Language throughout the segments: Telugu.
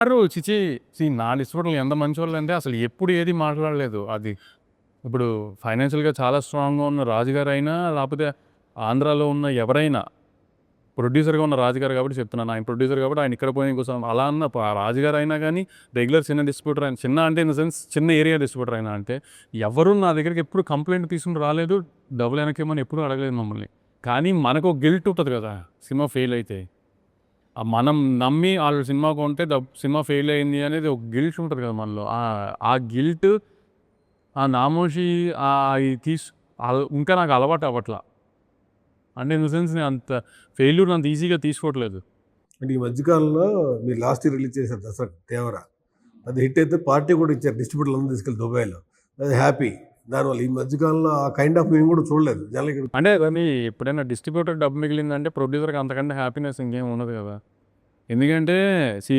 గారు చిచి సి నా డిస్ట్రిబ్యూటర్లు ఎంత మంచి వాళ్ళు అంటే అసలు ఎప్పుడు ఏది మాట్లాడలేదు. అది ఇప్పుడు ఫైనాన్షియల్గా చాలా స్ట్రాంగ్గా ఉన్న రాజుగారు అయినా లేకపోతే ఆంధ్రాలో ఉన్న ఎవరైనా ప్రొడ్యూసర్గా ఉన్న రాజుగారు కాబట్టి చెప్తున్నాను ఆయన ప్రొడ్యూసర్ కాబట్టి ఆయన ఇక్కడ పోయిన కోసం అలా అన్న రాజుగారు అయినా కానీ రెగ్యులర్ చిన్న డిస్ట్రిబ్యూటర్ అయినా చిన్న అంటే ఇన్ ద సెన్స్ చిన్న ఏరియా డిస్ట్రిబ్యూటర్ అయినా అంటే ఎవరు నా దగ్గరికి ఎప్పుడు కంప్లైంట్ తీసుకుని రాలేదు డబ్బులు వెనకేమని ఎప్పుడు అడగలేదు మమ్మల్ని. కానీ మనకు ఒక గిల్ట్ ఉంటుంది కదా సినిమా ఫెయిల్ అయితే మనం నమ్మి వాళ్ళు సినిమా కొంటే ద సినిమా ఫెయిల్ అయింది అనేది ఒక గిల్ట్ ఉంటుంది కదా మనలో. ఆ- గిల్ట్ ఆ నామోషి ఆ తీసు ఇంకా నాకు అలవాటు అవ్వట్లా. అంటే ఇన్ ద సెన్స్ నేను అంత ఫెయిల్యూర్ అంత ఈజీగా తీసుకోవట్లేదు. అంటే ఈ మధ్యకాలంలో మీరు లాస్ట్ ఇయర్ రిలీజ్ చేశారు దసరా దేవరా. అది హిట్ అయితే పార్టీ కూడా ఇచ్చారు డిస్ట్రిబ్యూటర్లు అందరూ తీసుకెళ్ళి దుబాయ్లో. అది హ్యాపీ దానివల్ల ఈ మధ్యకాలంలో ఆ కైండ్ ఆఫ్ మేము కూడా చూడలేదు. జనాలు ఇక్కడ అంటే కానీ ఎప్పుడైనా డిస్ట్రిబ్యూటర్ డబ్బు మిగిలిందంటే ప్రొడ్యూసర్కి అంతకంటే హ్యాపీనెస్ ఇంకేం ఉండదు కదా. ఎందుకంటే సి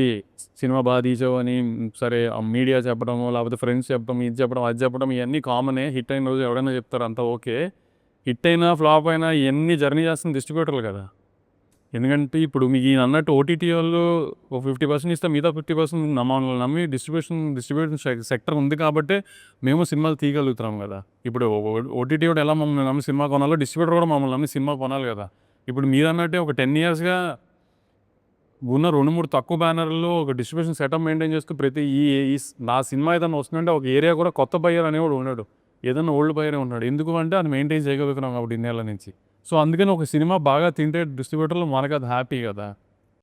సినిమా బాగా తీసావు అని సరే మీడియా చెప్పడము లేకపోతే ఫ్రెండ్స్ చెప్పడం ఇది చెప్పడం అది చెప్పడం ఇవన్నీ కామనే హిట్ అయిన రోజు ఎవడైనా చెప్తారు అంత ఓకే. హిట్ అయినా ఫ్లాప్ అయినా ఇవన్నీ జర్నీ చేస్తుంది డిస్ట్రిబ్యూటర్లు కదా. ఎందుకంటే ఇప్పుడు మీకు ఈయన అన్నట్టు ఓటీటీ వాళ్ళు ఒక ఫిఫ్టీ పర్సెంట్ ఇస్తే మిగతా ఫిఫ్టీ పర్సెంట్ నమ్మాలి నమ్మి డిస్ట్రిబ్యూషన్ డిస్ట్రిబ్యూషన్ సెక్టర్ ఉంది కాబట్టి మేము సినిమాలు తీయగలుగుతున్నాం కదా. ఇప్పుడు ఓటీటీ కూడా ఎలా మమ్మల్ని నమ్మి సినిమా కొనాలో డిస్ట్రిబ్యూటర్ కూడా మమ్మల్ని నమ్మి సినిమా కొనాలి కదా. ఇప్పుడు మీరు అన్నట్టే ఒక టెన్ ఇయర్స్గా ఉన్న రెండు మూడు తక్కువ బ్యానర్లో ఒక డిస్ట్రిబ్యూషన్ సెటప్ మెయింటైన్ చేస్తూ ప్రతి ఈ నా సినిమా ఏదైనా వస్తుందంటే ఒక ఏరియా కూడా కొత్త బయ్యర్ అనేవాడు ఉన్నాడు. ఏదైనా ఓల్డ్ బయ్యరే ఉన్నాడు. ఎందుకు అంటే అది మెయింటైన్ చేయగలుగుతున్నాం కాబట్టి ఇన్నేళ్ళ నుంచి. సో అందుకని ఒక సినిమా బాగా తింటే డిస్ట్రిబ్యూటర్లు మనకు అది హ్యాపీ కదా.